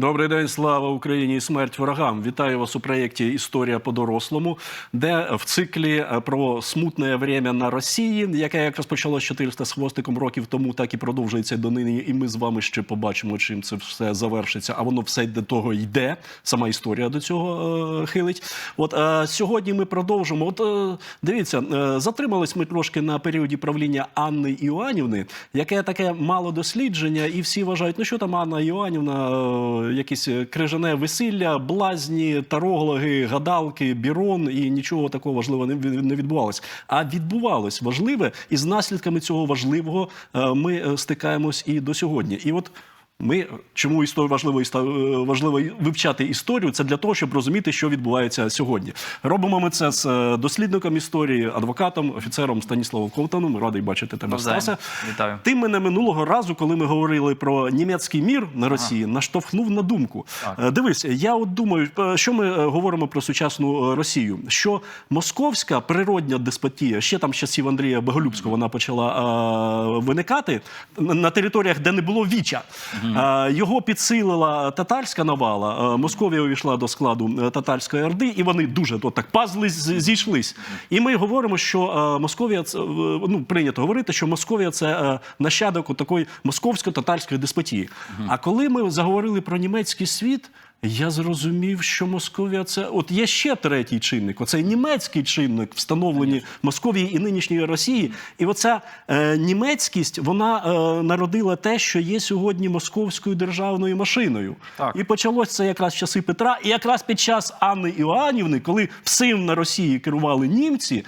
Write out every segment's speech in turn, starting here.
Добрий день, слава Україні і смерть ворогам. Вітаю вас у проєкті Історія по-дорослому, де в циклі е, про смутне время на Росії, яке як розпочалось 400 з хвостиком років тому, так і продовжується донині. І ми з вами ще побачимо, чим це все завершиться. А воно все до того йде. Сама історія до цього е, хилить. От е, сьогодні ми продовжимо. От е, дивіться, е, затримались ми трошки на періоді правління Анни Іоанівни, яке таке мало дослідження, і всі вважають, ну що там Анна Іоанівна, е, якісь крижане весілля, блазні, тарологи, гадалки, бірон, і нічого такого важливого не відбувалось. А відбувалось важливе, і з наслідками цього важливого е, ми е, стикаємось і до сьогодні. І от. Ми чому історію важливо е, важливо вивчати історію? Це для того, щоб розуміти, що відбувається сьогодні. Робимо ми це з е, дослідником історії, адвокатом, офіцером Станіславом Ковтаном. Радий бачити тебе, Навзаєм. Стасе. Вітаю. Ти мене минулого разу, коли ми говорили про німецький мір на Росії, наштовхнув на думку. Так. Е, Дивись, я от думаю, що ми говоримо про сучасну Росію. Що московська природня деспотія, ще там з часів Андрія Боголюбського вона почала е, виникати на- на територіях, де не було віча. Е, його підсилила татарська навала. Московія увійшла до складу е, татарської орди, і вони дуже от так пазли зійшлись. І ми говоримо, що е, Московія ну прийнято говорити, що Московія це е, нащадок такої московсько-татарської деспотії. А коли ми заговорили про німецький світ. Я зрозумів, що Московія це от є ще третій чинник. Оцей німецький чинник встановлені Московії і нинішньої Росії. І оця е, німецькість вона е, народила те, що є сьогодні московською державною машиною. Так. І почалось це якраз з часи Петра, і якраз під час Анни Іоанівни, коли всім на Росії керували німці.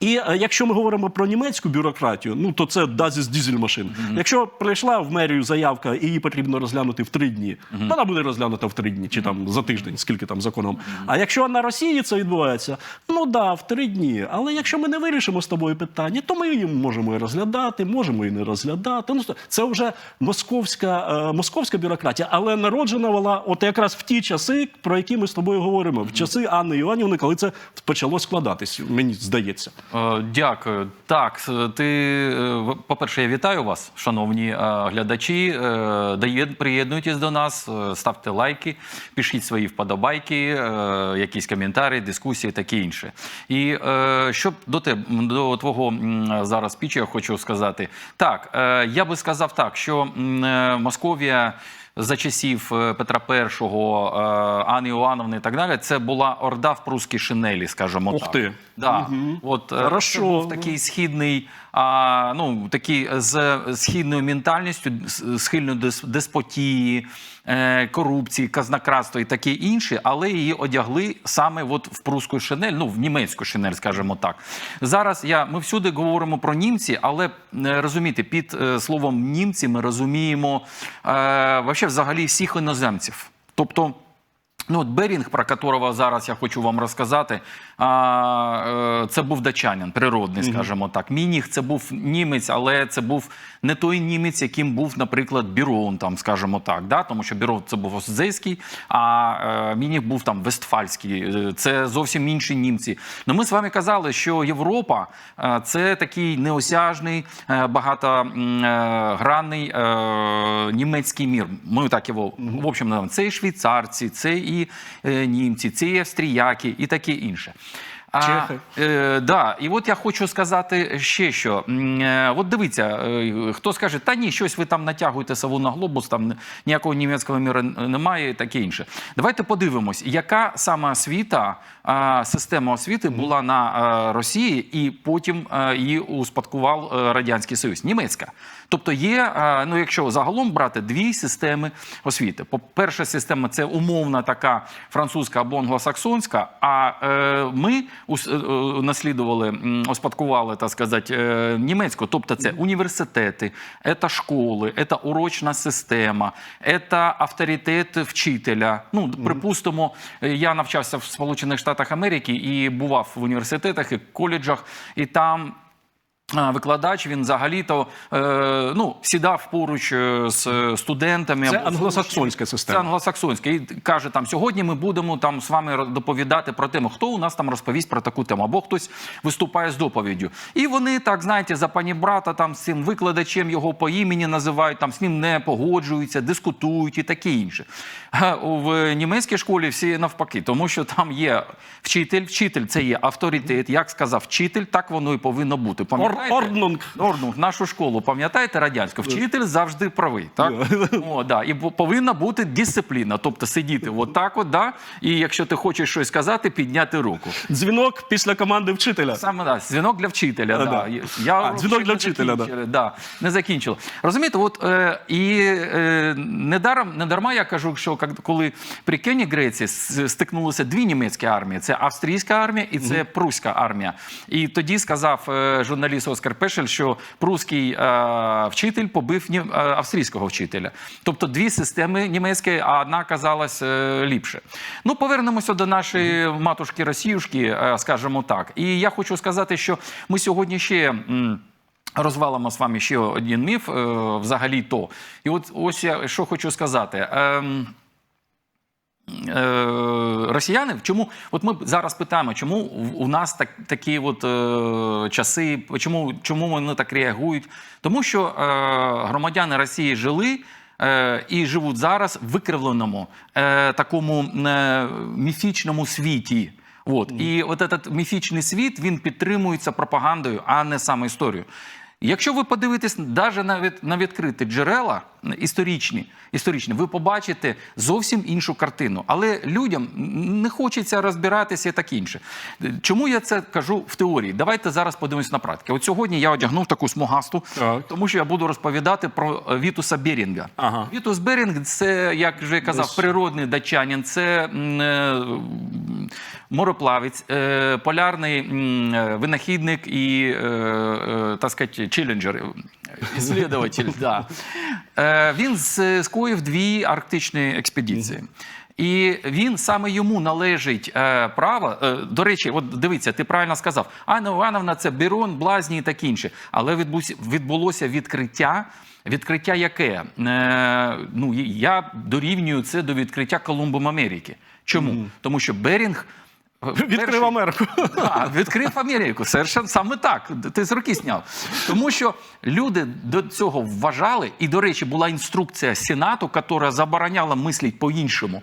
І е, якщо ми говоримо про німецьку бюрократію, ну то це дазіс дізель машин. Якщо прийшла в мерію заявка, і її потрібно розглянути в три дні, вона буде розглянута в три дні чи там за тиждень, скільки там законом. А якщо на Росії це відбувається, ну да, в три дні. Але якщо ми не вирішимо з тобою питання, то ми її можемо і розглядати, можемо і не розглядати. Ну це вже московська, е, московська бюрократія, але народжена вона от якраз в ті часи, про які ми з тобою говоримо, в часи Анни Іоанівни, коли це почало складатись, мені здається. Е, Дякую. Так, ти, е, по-перше, я вітаю вас, шановні е, глядачі. Е, Приєднуйтесь до нас, е, ставте лайки, пишіть свої вподобайки, е, якісь коментарі, дискусії, таке інше. І е, щоб до тебе, до твого зараз спічу, я хочу сказати. Так, е, я би сказав так, що Московія. За часів Петра І, Анни Іоанновни і так далі, це була орда в прусській шинелі, скажімо Ух так. ти. Да. От, е, Хорошо. Це був такий східний, а, ну, такий з східною ментальністю, схильною деспотії, е, корупції, казнократства і таке інше, але її одягли саме от в прусську шинель, ну, в німецьку шинель, скажімо так. Зараз я, ми всюди говоримо про німці, але е, розумієте, під е, словом німці ми розуміємо е, взагалі всіх іноземців. Тобто, Ну, от Берінг, про якого зараз я хочу вам розказати, а, е, це був дачанин, природний, скажімо так. Мініх це був німець, але це був не той німець, яким був, наприклад, Бірон, там, скажімо так. Да? Тому що Бірон це був Оздейський, а е, Мініх був там Вестфальський. Е, Це зовсім інші німці. Ну, ми з вами казали, що Європа це такий неосяжний, багатогранний німецький мір. Ми так його в общем називаємо. Це і швейцарці, це і німці, це і австріяки, і таке інше. А, Е, да, і от я хочу сказати ще що. Е, От дивіться, е, хто скаже, та ні, щось ви там натягуєте сову на глобус, там ніякого німецького міра немає, і таке інше. Давайте подивимось, яка сама освіта, а, система освіти була на е, Росії, і потім е, її успадкував е, Радянський Союз. Німецька. Тобто є, ну якщо загалом брати дві системи освіти. По- Перша система це умовна така французька або англосаксонська. А ми наслідували, успадкували, так сказати, німецьку. Тобто це університети, це школи, це урочна система, це авторитет вчителя. Ну, припустимо, я навчався в Сполучених Штатах Америки і бував в університетах і коледжах, і там. Викладач він взагалі-то е, ну, сідав поруч е, з студентами. Це англосаксонська система. Це англосаксонська. І каже, там сьогодні ми будемо там з вами доповідати про тему, хто у нас там розповість про таку тему, або хтось виступає з доповіддю. І вони так, знаєте, за пані брата там з цим викладачем його по імені називають, там з ним не погоджуються, дискутують і таке інше. А В німецькій школі всі навпаки, тому що там є вчитель, вчитель це є авторитет. Як сказав вчитель, так воно і повинно бути. Пам'ятаєте? Орднунг. Орднунг, нашу школу, пам'ятаєте радянську? Вчитель завжди правий. Так? О, да. І повинна бути дисципліна, тобто сидіти отак, от, да? і якщо ти хочеш щось сказати, підняти руку. Дзвінок після команди вчителя. Саме да, дзвінок для вчителя. А, да. да. Я А, дзвінок для вчителя, да. да. Не закінчили. Розумієте, от е, і е, недаром, не дарма я кажу, що коли при Кенігреці с- стикнулися дві німецькі армії: це австрійська армія і це пруська армія. І тоді сказав е, журналіст Оскар Пешель, що прусський е, вчитель побив ні, е, австрійського вчителя. Тобто дві системи німецькі, а одна казалась е, ліпше. Ну, повернемося до нашої матушки Росіюшки, е, скажімо так. І я хочу сказати, що ми сьогодні ще. м, Розвалимо з вами ще один міф, е, взагалі то. І от ось я що хочу сказати. Е, росіяни, чому от ми зараз питаємо, чому у нас так, такі от е, часи, чому, чому вони так реагують? Тому що е, громадяни Росії жили. е, І живуть зараз в викривленому е, такому е, міфічному світі. От. І от этот міфічний світ він підтримується пропагандою, а не саме історією. Якщо ви подивитесь навіть на, на відкриті джерела історичні, історичні, ви побачите зовсім іншу картину. Але людям не хочеться розбиратися і так інше. Чому я це кажу в теорії? Давайте зараз подивимось на практиці. От сьогодні я одягнув таку смугасту, Так. тому що я буду розповідати про е, Вітуса Берінга. Ага. Вітус Берінг це, як вже казав, Десь- природний датчанин, це е, м, мореплавець, е, полярний е, винахідник і, е, е, так сказати, челленджер, е, іслідователь. да. Е, Він скоїв дві арктичні експедиції. І він саме йому належить е, право. Е, до речі, от дивіться, ти правильно сказав. Анна Івановна, це Бірон, Блазні і таке інше. Але відбулося, відкриття. Відкриття яке? Е, ну, я дорівнюю це до відкриття Колумбом Америки. Чому? Тому що Берінг. Відкрив перший- Америку. а, відкрив Америку. Совершенно саме так. Ти з руки зняв. Тому що люди до цього вважали, і, до речі, була інструкція Сенату, яка забороняла мислити по-іншому.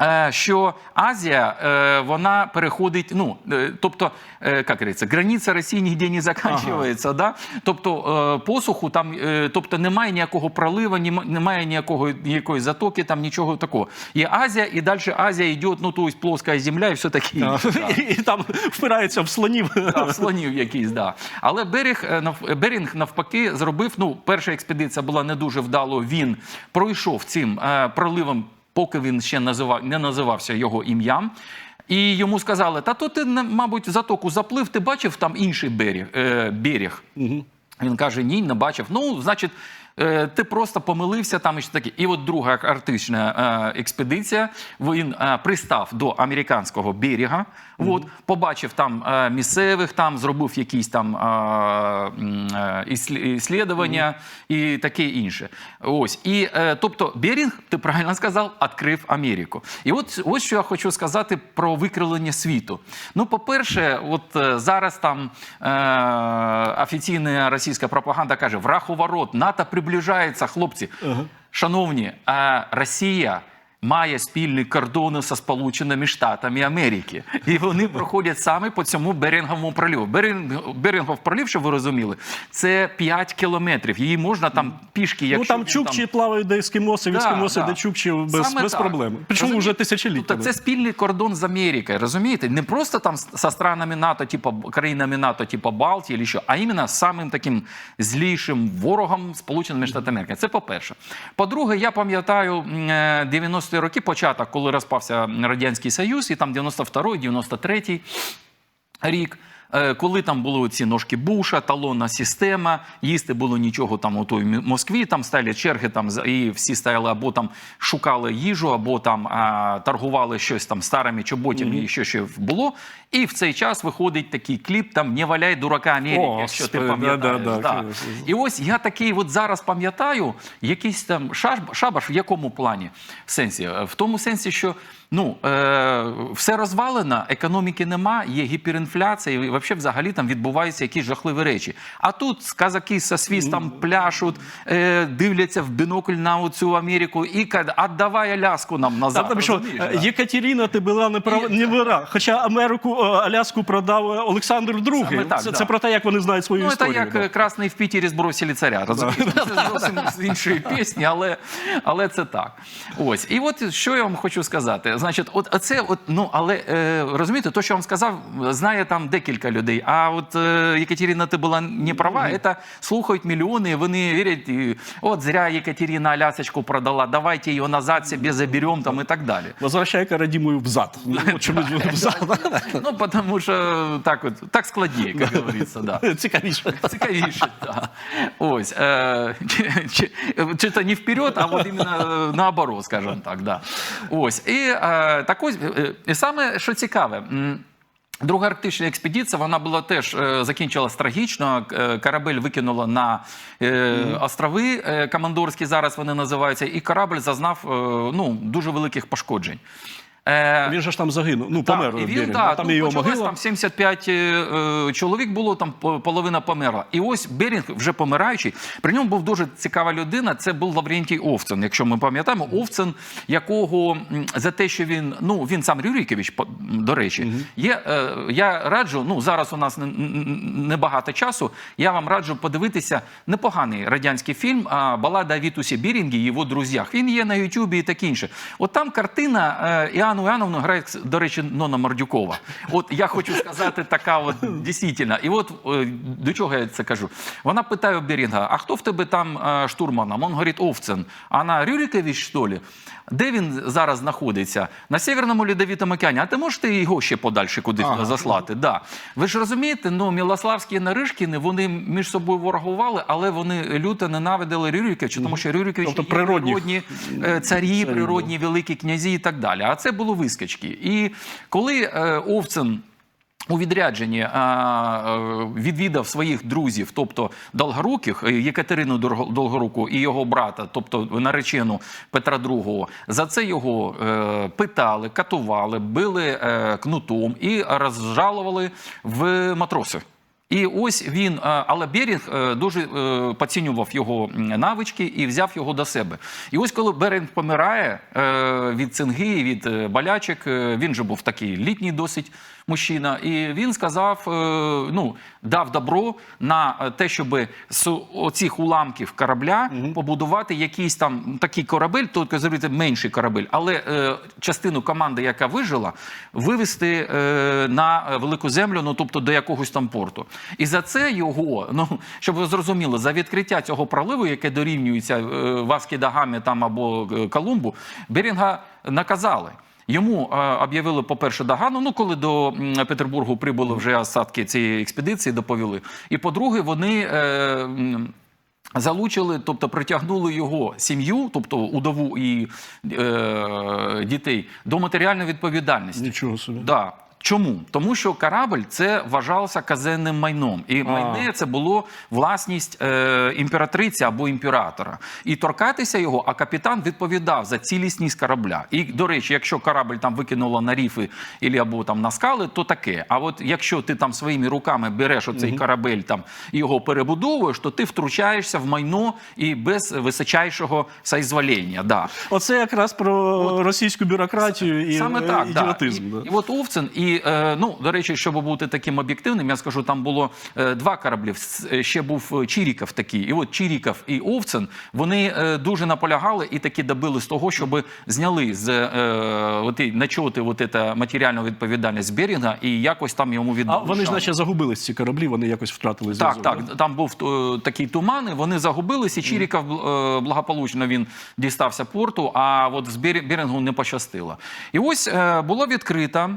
е, Що Азія е, вона переходить, ну е, тобто, як говориться, границя Росії ніде не закінчується. Да? Тобто посуху там, тобто немає ніякого пролива, немає ніякого ніякої затоки, там нічого такого. Є Азія, і далі Азія йде, ну то есть плоска земля і все таке. І там впирається в слонів. Да, слонів якийсь, да. Але е, Берінг навпаки зробив. Ну, перша експедиція була не дуже вдало. Він пройшов цим е, проливом, поки він ще називав, не називався його ім'ям. І йому сказали: та то ти, мабуть, затоку заплив, ти бачив там інший берег. Е, берег. Він каже: ні, не бачив. Ну, значить. Е, Ти просто помилився там і що таке. І от друга арктична е, експедиція. Він е, пристав до американського берега, от, побачив там е, місцевих, там зробив якісь там е, е, іслі- іслідування і таке інше. Ось і тобто Берінг, ти правильно сказав, відкрив Америку. І от ось що я хочу сказати про викривлення світу. Ну, по-перше, от зараз там офіційна російська пропаганда каже: враг у ворот, НАТО приближається, хлопці. Шановні, Росія. Має спільні кордони зі Сполученими Штатами Америки, і вони проходять саме по цьому Беринговому проліву. Беринг, Берингов пролів, щоб ви розуміли, це 5 кілометрів. Її можна там пішки, Ну там він чукчі плавають, де ескімоси, Да, ескімоси, да. де чукчі без, Саме без так. проблем. Причому вже тисячоліття. Тобто це спільний кордон з Америкою, розумієте? Не просто там со странами НАТО, типу країнами НАТО, типу Балтії, чи що, а іменно з самим таким злішим ворогом Сполученими Штатами Америки. Це по-перше. По-друге, я пам'ятаю м, е, 90-ті роки, початок, коли розпався Радянський Союз, і там 92-й, 93-й рік. Е, коли там були ці ножки Буша, талонна система, їсти було нічого там у той Москві, там стали черги, там і всі стояли або там шукали їжу, або там а, торгували щось там старими чоботями, і що ще було. І в цей час виходить такий кліп, там не валяй дурака Америки, О, якщо ти пам'ятаєш. да-да-да, да. І ось я такий от зараз пам'ятаю, якийсь там шаб- шабаш в якому плані? В сенсі? В тому сенсі, що ну, е, все розвалено, економіки нема, є гіперінфляція, і взагалі взагалі там відбуваються якісь жахливі речі. А тут казаки со свістом пляшуть, е, дивляться в бінокль на цю Америку і кажуть, а давай Аляску нам назад. Там, що, е? Єкатеріна, ти була не права, І- не вира. Хоча Америку, е, Аляску продав е, Олександр II. Так, це, да. це про те, як вони знають свою Ну, історію. це як да. красний в Пітері збросили царя. Розумієте? Це зовсім з іншої пісні, але, але це так. Ось. І от що я вам хочу сказати. Значить, от це, от, ну, але е, розумієте, то, що я вам сказав, знає там декілька людей. А от е, Екатерина, ти була не права, це слухають мільйони, вони вірять, і, от зря Екатерина Алясочку продала, давайте її назад собі заберемо там і так далі. Возвращай Карадімою взад. Чомусь взад. Ну, тому що так, от, так складніше, як говориться. Да. Цікавіше. Цікавіше, так. Ось. Е, чи, то не вперед, а от іменно наоборот, скажімо так. Да. Ось. І так ось, е, і саме, що цікаве, Друга арктична експедиція, вона була теж закінчилася закінчилась трагічно. Е, Корабель викинуло на е, острови е, Командорські, зараз вони називаються, і корабль зазнав е, ну, дуже великих пошкоджень. Е, Він же ж там загинув. Ну, так, помер. і він, да, там і його почалось, могила. Там 75 е, чоловік було, там половина померла. І ось Берінг, вже помираючий, при ньому був дуже цікава людина. Це був Лаврентій Овцин, якщо ми пам'ятаємо. Овцин, якого за те, що він, ну він сам м, до речі, є. Е, я раджу, ну зараз у нас небагато часу. Я вам раджу подивитися непоганий радянський фільм а, Балада Вітусі Бірінгі і його друзях. Він є на Ютубі і таке інше. От там картина е, Іану Іановну грає, до речі, Нона Мордюкова. От я хочу сказати, така от дійсно. І от е, до чого я це кажу? Вона питає у Бірінга: а хто в тебе там е, штурманом? Он говорить, Овцин. А на Рюрикович, що ли? Де він зараз знаходиться? На Северному Льодовитому океані. А ти можете його ще подальше кудись Ага. заслати? Да. Ви ж розумієте, ну Мілославські і Наришкіни, вони між собою ворогували, але вони люто ненавидили Рюриковича, тому що Рюрикович Тобто природні. природні е, царі, природні великі князі і так далі. А це було вискочки. І коли е, Овцин. У відрядженні е, відвідав своїх друзів, тобто Долгоруких, е, Єкатерину Долгоруку і його брата, тобто наречену Петра II, за це його питали, катували, били кнутом і розжалували в матроси. І ось він, е, але Берінг е, дуже е, поцінював його навички і взяв його до себе. І ось коли Берінг помирає від цинги, від болячок, він же був такий літній досить мужчина, і він сказав, ну, дав добро на те, щоб з оцих уламків корабля побудувати якийсь там такий корабель, тільки зробити менший корабель, але частину команди, яка вижила, вивести на велику землю, ну тобто до якогось там порту. І за це його, ну щоб ви зрозуміли, за відкриття цього проливу, яке дорівнюється е, Васкі да Гамі там або е, Колумбу, Берінга наказали. Йому е, об'явили, по-перше, догану, ну коли до Петербургу прибули вже остатки цієї експедиції, доповіли. І по-друге, вони. Е, Залучили, тобто притягнули його сім'ю, тобто удову і е, дітей, до матеріальної відповідальності. Нічого собі. Да. Чому? Тому що корабль це вважалося казенним майном, і майне це було власність е, імператриці або імператора. І торкатися його, а капітан відповідав за цілісність корабля. І до речі, якщо корабль там викинуло на ріфи ілі або там на скали, то таке. А от якщо ти там своїми руками береш оцей корабель там і його перебудовуєш, то ти втручаєшся в майно і без височайшого соізволення. Да. Оце якраз про російську бюрократію і Саме так, ідіотизм. Да. да. І, і от Овцин, і е, ну до речі, щоб бути таким об'єктивним, я скажу, там було е, два кораблі. Е, Ще був Чіріков такий. І от Чіріков і Овцин вони дуже наполягали і таки добились того, щоб зняли з начоти от матеріальну відповідальність з Берінга і якось там йому А віддали. вони ж наче загубились ці кораблі, вони якось втратили Так, зв'язок. так, да? там був такий туман, і вони загубилися. Чіріков е, благополучно він дістався порту, а от з Берінгу не пощастило. І ось було відкрито.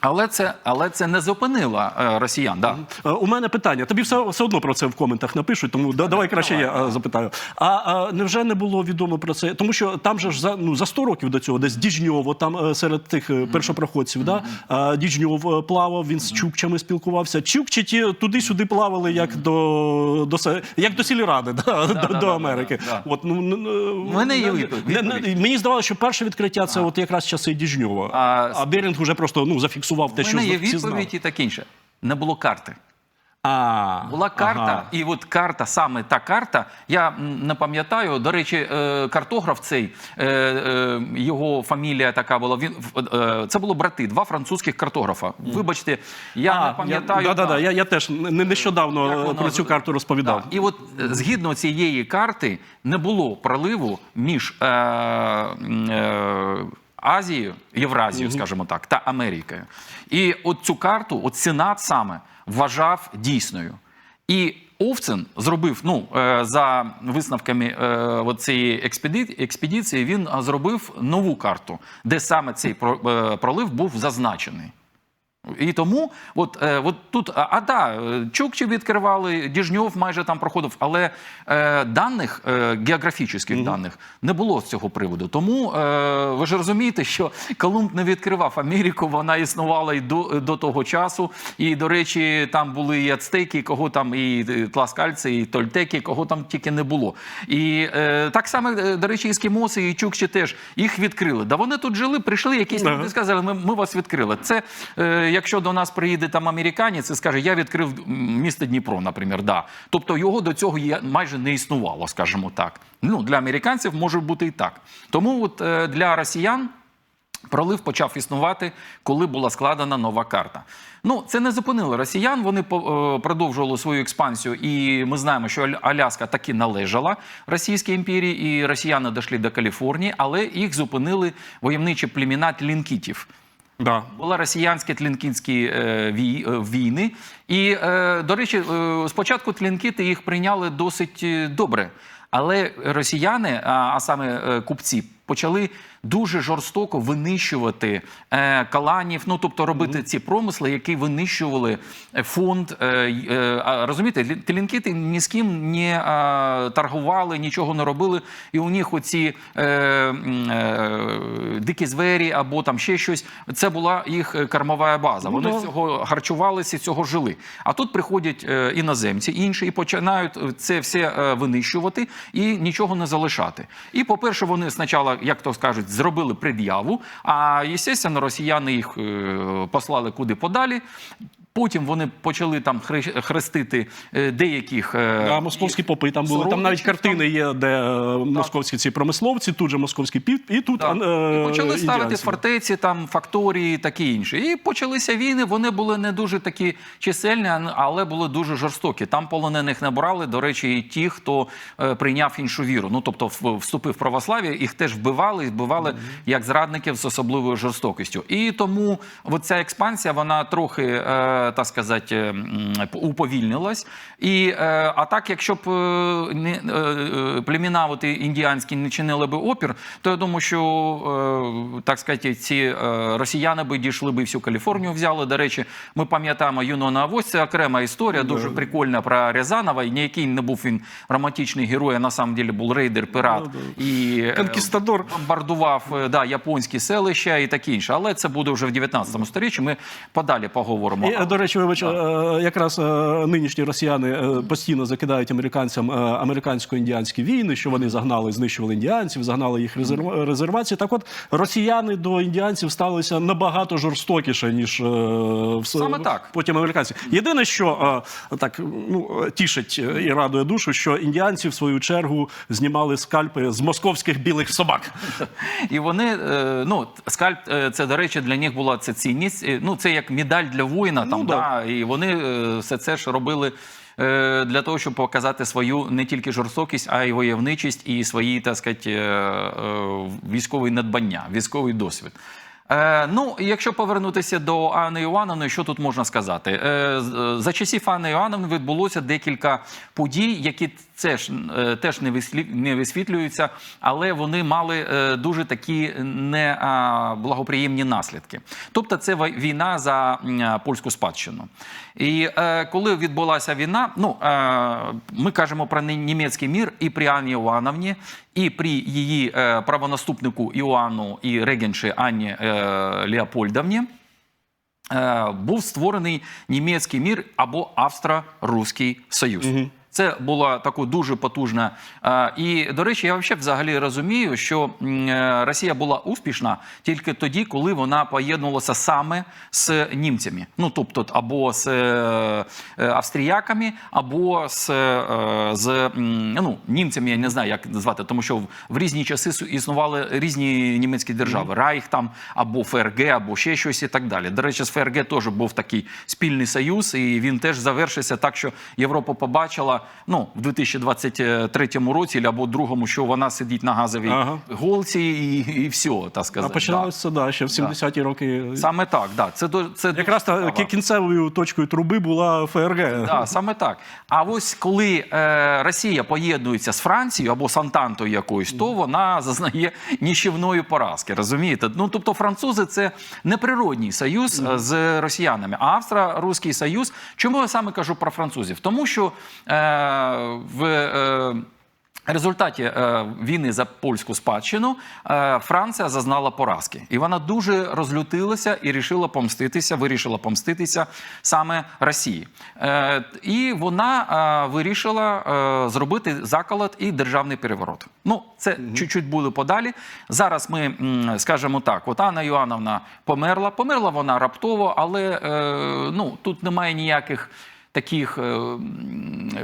Але це, але це не зупинило е, росіян. Да. Е, У мене питання. Тобі все, все одно про це в коментах напишуть, тому да, давай краще я е, запитаю. А, а невже не було відомо про це? Тому що там же ж за ну за 100 років до цього, десь Діжньово, там серед тих першопроходців, да а, Діжньов е, плавав, він з чукчами спілкувався. Чукчі ті туди-сюди плавали, як до, до як до сільради, да, до, да, до Америки. да. От ну мене є відповідь. не- не- мені здавалося, що перше відкриття це от якраз часи Діжньова. А, А, Берінг вже просто ну зафіксував те, У мене є відповідь і таке інше. Не було карти. А, Була карта, ага. і от карта, саме та карта, я не пам'ятаю. До речі, е, картограф цей е, е, його фамілія така була. Він це було брати, два французьких картографа. Вибачте, я не пам'ятаю. Я, да, да, да, я, я теж не- нещодавно воно про цю карту розповідав. Так. І от згідно цієї карти не було проливу між е, е, Азією, Євразією, скажімо так, та Америкою. І от цю карту, от Сенат саме вважав дійсною. І Овцин зробив, ну е, за висновками е, цієї експедиції, він зробив нову карту, де саме цей е, пролив був зазначений. І тому, от, е, от тут, а, а да, е, Чукчі відкривали, Діжньов майже там проходив, але е, даних, е, географічних даних не було з цього приводу. Тому е, ви ж розумієте, що Колумб не відкривав Америку, вона існувала і до, до того часу. І, до речі, там були і ацтеки, кого там, і е, тласкальці, і тольтеки, кого там тільки не було. І е, так само, до речі, ескімоси і чукчі теж їх відкрили. Да вони тут жили, прийшли, якісь люди сказали, ми, ми вас відкрили. Це е, якщо до нас приїде там американець і скаже, я відкрив місто Дніпро, наприклад, да. Тобто його до цього майже не існувало, скажімо так. Ну для американців може бути і так. Тому от е, для росіян. Пролив почав існувати, коли була складена нова карта. Ну, це не зупинило росіян. Вони е, продовжували свою експансію, і ми знаємо, що Аля- Аляска таки належала Російській імперії, і росіяни дійшли до Каліфорнії, але їх зупинили войовничі племена тлінкітів. Да. Були росіянські тлінкінські е, вій- е, війни. І, е, до речі, е, спочатку тлінкіти їх прийняли досить е, добре. Але росіяни, а, а саме е, купці, почали дуже жорстоко винищувати е, каланів, ну тобто робити ці промисли, які винищували е, фонд. Е, е, розумієте, лі- ні з ким не е, торгували, нічого не робили. І у них оці е, е, дикі звері або там ще щось. Це була їх е, кормова база. Ну, Вони да. з цього харчувалися, цього жили. А тут приходять е, іноземці інші і починають е, це все е, винищувати і нічого не залишати. І, по-перше, вони спочатку, як то скажуть, зробили пред'яву. А звісно, росіяни їх е, послали куди подалі. Потім вони почали там хре- хрестити е, деяких е, Да, московські попи там були. Там навіть картини є, де е, московські ці промисловці, тут же московський пів, і тут Так. е, і почали ставити фортеці, там факторії, і таке інше. І почалися війни. Вони були не дуже такі чисельні, але були дуже жорстокі. Там полонених не брали. До речі, і ті, хто прийняв іншу віру. Ну тобто вступив в православ'я, їх теж вбивали, вбивали як зрадників з особливою жорстокістю. І тому ця експансія вона трохи, так сказати, уповільнилась. І, е, а так, якщо б е, не, е, е, от індіанські не чинили би опір, то я думаю, що так сказати, ці росіяни би дійшли би всю Каліфорнію, взяли. До речі, ми пам'ятаємо Юнона Авось, це окрема історія, дуже прикольна про Рязанова. І ніякий не був він романтичний герой, а на самом деле був рейдер, пірат і е, Конкістадор. бомбардував да, японські селища і таке інше. Але це буде вже в 19 сторіччі. Ми подалі поговоримо. До речі, вибач, е, якраз е, нинішні росіяни е, постійно закидають американцям американсько-індіанські війни, що вони загнали, знищували індіанців, загнали їх резервації. Так от росіяни до індіанців ставилися набагато жорстокіше, ніж. Саме так. потім американці. Єдине, що так ну тішить і радує душу, що індіанці в свою чергу знімали скальпи з московських білих собак. І вони, ну, скальп, це, до речі, для них була це цінність. Ну, це як медаль для воїна. Там, Ну, да. І вони е, все це ж робили е, для того, щоб показати свою не тільки жорстокість, а й войовничість і свої, так сказати, е, військові надбання, військовий досвід. Ну, якщо повернутися до Анни Іоанновни, що тут можна сказати? За часів Анни Іоанновни відбулося декілька подій, які теж, е, теж не, висвітлюються, але вони мали е, дуже такі неблагоприємні наслідки. Тобто, це війна за е, польську спадщину. І коли відбулася війна, ну ми кажемо про німецький мір і при Анні Іоанновні, і при її правонаступнику Іоанну і регенші Анні Леопольдовні. Був створений німецький мір або Австро-Руський Союз. Це була така дуже потужна. І, до речі, я взагалі взагалі розумію, що е, Росія була успішна тільки тоді, коли вона поєднувалася саме з німцями. Ну, тобто, або з е, е, австріяками, або з, з ну, німцями, я не знаю, як назвати, тому що в, в різні часи існували різні німецькі держави. Райх там, або ФРГ, або ще щось і так далі. До речі, з ФРГ теж був такий спільний союз, і він теж завершився так, що Європа побачила ну, в 2023 році або другому, що вона сидить на газовій Ага. голці, і, і все, так А починалося це да, ще в 70-ті роки. Саме так, да. Це, це Якраз та кінцевою точкою труби була ФРГ. Да, саме так. А ось коли е, Росія поєднується з Францією або з Антантою якоюсь, то вона зазнає ніщівної поразки. Розумієте? Ну тобто, французи це неприродній союз е, з росіянами. А Австро-Руський союз. Чому я саме кажу про французів? Тому що е, в. Е, результаті е, війни за польську спадщину е, Франція зазнала поразки, і вона дуже розлютилася і рішила помститися. Вирішила помститися саме Росії, і вона вирішила зробити заколот і державний переворот. Ну це чуть-чуть буде подалі. Зараз ми скажемо так: от Анна Йоанновна померла. Померла вона раптово, але ну тут немає ніяких. Таких, е,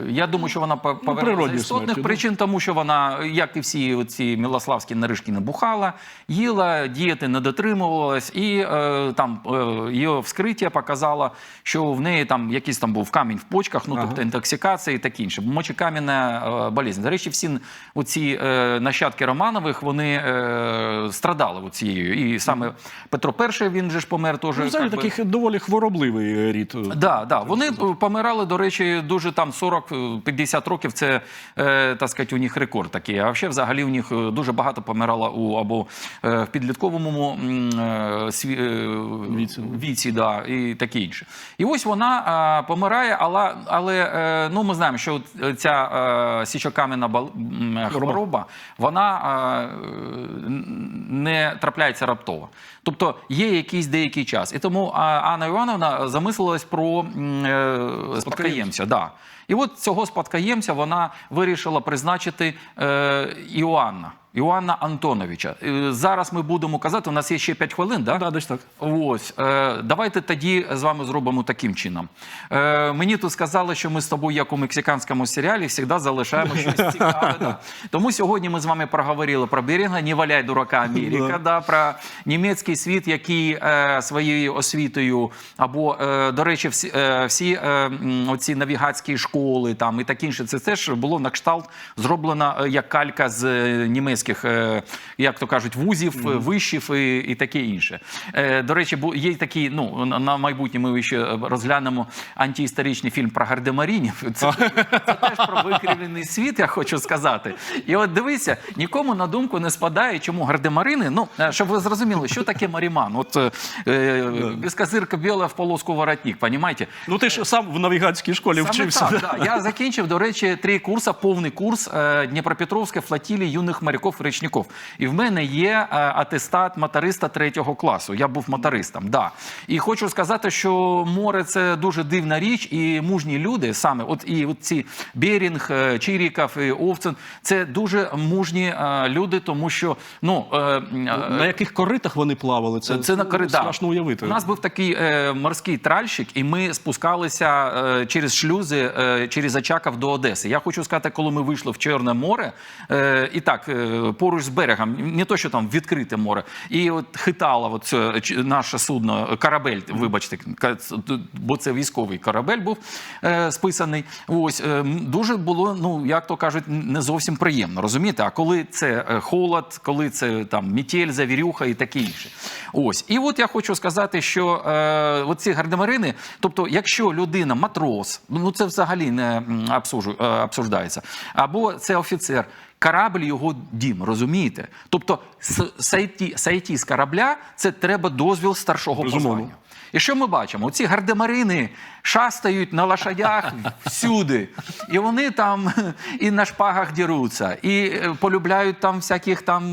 я думаю, що вона по- померла з істотних смерті, да. причин, тому що вона, як і всі ці мілославські наришки, бухала, їла, дієти не дотримувалась, і е, там е, її вскриття показало, що в неї там якийсь там був камінь в почках, ну тобто інтоксикація і таке інше. Мочекам'яна е, болезнь. До речі, всі оці е, нащадки Романових вони е, страдали от цією. І саме Петро І, він же ж помер теж. Ну, взагалі як би- доволі хворобливий рід. Да, да. Вони п- помирали, до речі, дуже там 40-50 років. Це е, так сказати, у них рекорд такий. А ще взагалі у них е, дуже багато помирало у або е, в підлітковому е, сві, е, Віці. віці, да, і таке інше. І ось вона е, помирає, але, але е, ну, ми знаємо, що ця е, січокам'яна хвороба, вона е, не трапляється раптово. Тобто є якийсь деякий час. І тому Анна Івановна замислилась про е, спадкоємця. Да. І от цього спадкоємця вона вирішила призначити е, Іоанна. Іоанна Антоновича. Е, Зараз ми будемо казати, у нас є ще 5 хвилин, да? Да, десь так. Ось е, давайте тоді з вами зробимо таким чином. Е, мені тут сказали, що ми з тобою, як у мексиканському серіалі, завжди залишаємо щось цікаве. Да. Тому сьогодні ми з вами проговорили про Берінга, не валяй дурака Америка, да, про німецький світ, який своєю освітою, або, до речі, всі, всі оці навігацькі школи там і таке інше, це теж було на кшталт зроблено е, як калька з е, німецьких, е, як то кажуть, вузів, вишів і, і таке інше. До речі, є такий, ну на- майбутнє ми ще розглянемо антиісторичний фільм про гардемарінів. Це, це теж про викривлений світ, я хочу сказати. І от дивися, нікому на думку не спадає, чому гардемарини. Ну щоб ви зрозуміли, що таке маріман. От е, е, біла в полоску воротник, понімаєте? Ну ти ж сам в навігатській школі Саме вчився. Так, да. Я закінчив, до речі, три курси, повний курс е, Дніпропетровської флотілії юних моряків-речників. І в мене є е, атестат моториста третього класу. Я був мотористом. Да. І хочу сказати, що море це дуже дивна річ, і мужні люди, саме от і от ці Берінг, е, Чиріков і Овцин, це дуже мужні е, люди, тому що ну. е, е, На яких коритах вони плавали? Це, це на коридах. страшно уявити. У нас був такий е, морський тральщик, і ми спускалися е, через шлюзи, е, через Очаков до Одеси. Я хочу сказати, коли ми вийшли в Чорне море, е, і так, е, е, поруч з берегом, не то, що там відкрите море, і от хитала от наше судно, корабель, вибачте, бо це військовий корабель був е, списаний. Ось е, дуже було, ну як то кажуть, не зовсім приємно. Розумієте? А коли це е, холод, коли це там мітель, завірюха і таке інше. Ось, і от я хочу сказати, що е, оці гардемарини, тобто, якщо людина матрос, ну це взагалі не обсужу- е, обсуждається, або це офіцер. Корабль його дім, розумієте? Тобто сайті, сайті з корабля це треба дозвіл старшого Безумовно. І що ми бачимо? Ці гардемарини шастають на лошадях всюди. І вони там і на шпагах діруться, і е, полюбляють там всяких там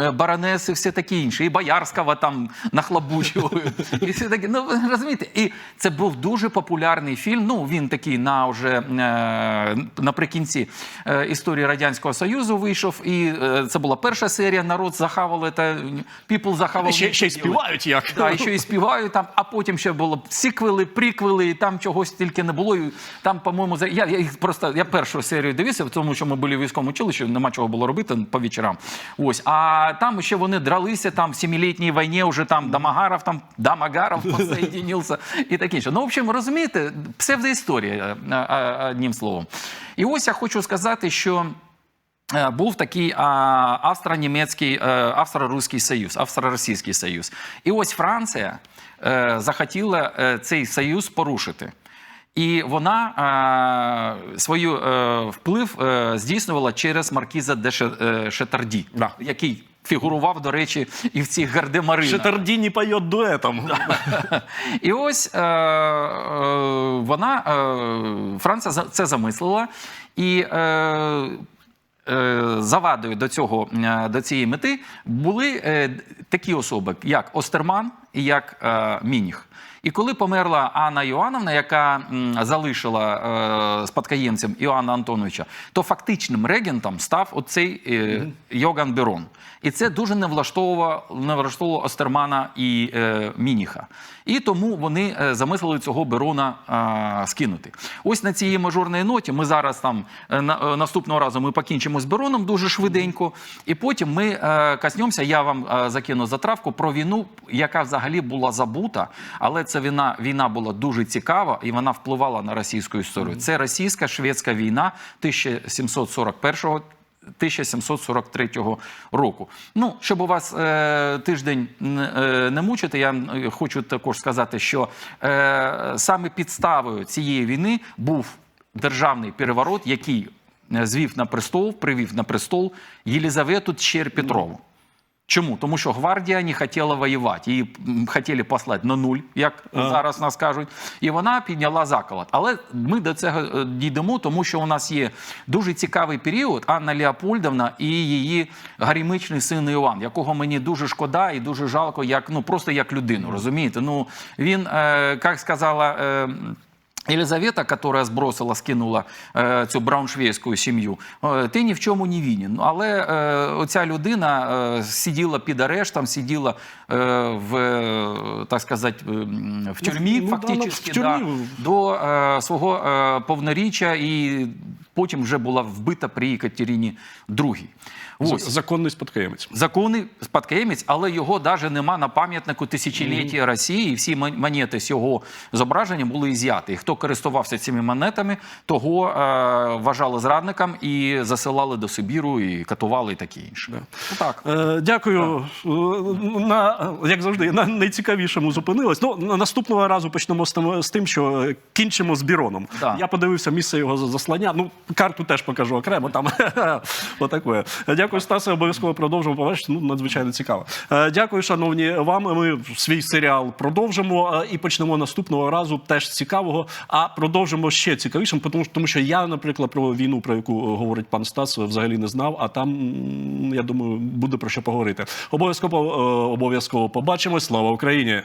е, баронес і все таке інше. І Боярського там нахлобучують. І все таке. Ну, розумієте? І це був дуже популярний фільм. Ну, він такий на вже е, наприкінці історії Радянського Союзу вийшов. І це була перша серія. Народ захавали та People захавали. Ще, ще й співають як. Да, і що і співають там, а потім ще було сіквели, приквели, і там чогось тільки не було. І там, по-моєму, за- я, я їх просто я першу серію дивився, тому що ми були в військовому училищі, нема чого було робити по вечорам. Ось. А там ще вони дралися там в сімилітній війні, вже там Дамагаров, там Дамагаров посоєдинився і таке інше. Ну, в общем, розумієте, псевдоісторія, е, е, одним словом. І ось я хочу сказати, що. Е, Був такий австро-німецький, е, австро-руський союз, австро-російський союз. І ось Франція е, захотіла цей союз порушити. І вона е, свою е, вплив е, здійснювала через маркіза де Шетарді, Да. який фігурував, до речі, і в цих гардемаринах. Шетарді не поє дуетом. І ось е, е, вона, е, Франція це замислила, і е, завадою до, цього, е, до цієї мети були е, такі особи, як Остерман і як е, Мініх. І коли померла Анна Іоанновна, яка м, залишила е, спадкоємцем Іоанна Антоновича, то фактичним регентом став оцей е, Йоган Берон. І це дуже не влаштовувало, не влаштовувало Остермана і е, Мініха. І тому вони е, замислили цього Берона е, скинути. Ось на цій мажорній ноті ми зараз там е, на, е, наступного разу ми покінчимо з Бероном дуже швиденько, і потім ми е, коснемося. Я вам е, закину затравку про війну, яка взагалі була забута, але ця війна, війна була дуже цікава і вона впливала на російську історію. Це російська-шведська війна 1741 1743 року. Ну, щоб у вас е, тиждень е, не мучити, я е, хочу також сказати, що е, саме підставою цієї війни був державний переворот, який е, звів на престол, привів на престол Єлизавету Чер Петрову. Чому? Тому що гвардія не хотіла воювати. Її хотіли послати на нуль, як зараз нас кажуть. І вона підняла заколот. Але ми до цього е, дійдемо, тому що у нас є дуже цікавий період. Анна Леопольдовна і її гарімичний син Іван, якого мені дуже шкода і дуже жалко, як ну просто як людину. Розумієте? Ну він, е, як сказала. Е, Елизавета, которая сбросила, скинула е, цю брауншвейську сім'ю, е, ти ні в чому не винен. Але е, оця людина е, сиділа під арештом, сиділа е, в, так сказати, в тюрмі, ну, фактично, в тюрмі. Да, до е, свого е, повноріччя, і потім вже була вбита при Екатерині II. Ось. Законний спадкоємець. Законний спадкоємець, але його навіть нема на пам'ятнику тисячоліття Росії. І всі монети з його зображенням були ізяти. І хто користувався цими монетами, того е, вважали зрадником і засилали до Сибіру, і катували, і таке інше. Так. Е, Дякую. Е, На як завжди, на найцікавішому зупинилось. Ну на- наступного разу почнемо з тим, з тим, що кінчимо з Біроном. Да. Я подивився місце його за- заслання. Ну карту теж покажу окремо. Там отаке. Дякую, Стасе. Обов'язково продовжимо. Побачите, ну надзвичайно цікаво. Е, Дякую, шановні вам. Ми свій серіал продовжимо е, і почнемо наступного разу. Теж цікавого. А продовжимо ще цікавішим, тому що я, наприклад, про війну, про яку говорить пан Стас, взагалі не знав. А там я думаю, буде про що поговорити. Обов'язково е, обов'язково побачимось. Слава Україні!